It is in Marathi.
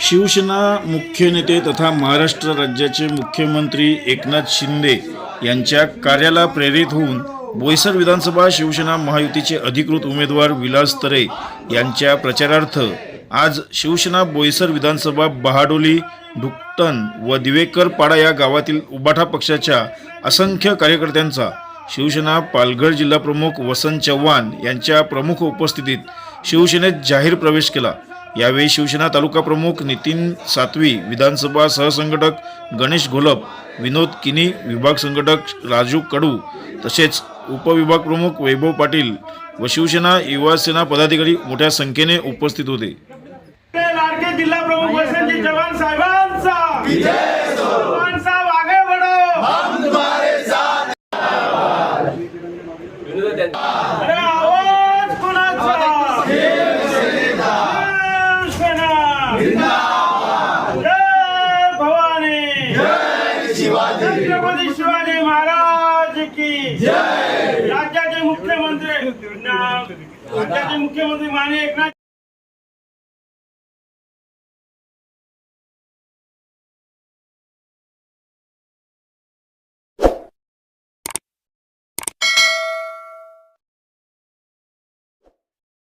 शिवसेना मुख्य नेते तथा महाराष्ट्र राज्याचे मुख्यमंत्री एकनाथ शिंदे यांच्या कार्याला प्रेरित होऊन बोईसर विधानसभा शिवसेना महायुतीचे अधिकृत उमेदवार विलास तरे यांच्या प्रचारार्थ आज शिवसेना बोईसर विधानसभा बहाडोली ढुकटण व दिवेकर पाडा या गावातील उबाठा पक्षाच्या असंख्य कार्यकर्त्यांचा शिवसेना पालघर जिल्हाप्रमुख वसंत चव्हाण यांच्या प्रमुख उपस्थितीत शिवसेनेत जाहीर प्रवेश केला. यावेळी शिवसेना तालुका प्रमुख नितीन सातवी विधानसभा सहसंघटक गणेश घोलप विनोद किनी विभाग संघटक राजू कडू तसेच उपविभाग प्रमुख वैभव पाटील व शिवसेना युवा सेना पदाधिकारी मोठ्या संख्येने उपस्थित होते. जिल्हा प्रमुख साहेबांचा. अरे आवाज कोणाचा शिवसेना. जय भवानी. छत्रपती शिवाजी महाराज की. राज्याचे मुख्यमंत्री. राज्याचे मुख्यमंत्री माननीय एकनाथ